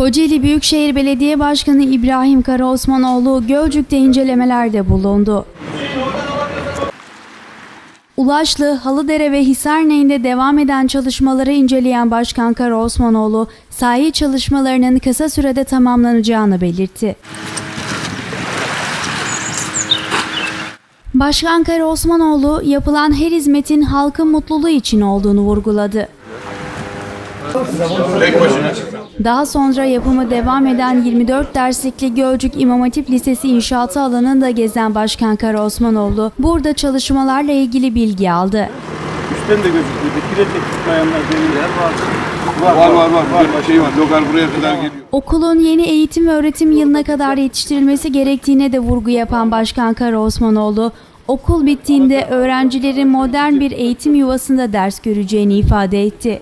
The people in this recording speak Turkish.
Kocaeli Büyükşehir Belediye Başkanı İbrahim Karaosmanoğlu Gölcük'te incelemelerde bulundu. Ulaşlı, Halıdere ve Hisarney'inde devam eden çalışmaları inceleyen Başkan Karaosmanoğlu, sahi çalışmalarının kısa sürede tamamlanacağını belirtti. Başkan Karaosmanoğlu, yapılan her hizmetin halkın mutluluğu için olduğunu vurguladı. Daha sonra yapımı devam eden 24 derslikli Gölcük İmam Hatip Lisesi inşaatı alanında gezen Başkan Kara Osmanoğlu burada çalışmalarla ilgili bilgi aldı. Üstten de gözüküyor. Kire çektik bayanlar demirler var. Var var var. var. Bir şey var. Lokal buraya kadar geliyor. Okulun yeni eğitim ve öğretim yılına kadar yetiştirilmesi gerektiğine de vurgu yapan Başkan Kara Osmanoğlu, okul bittiğinde öğrencilerin modern bir eğitim yuvasında ders göreceğini ifade etti.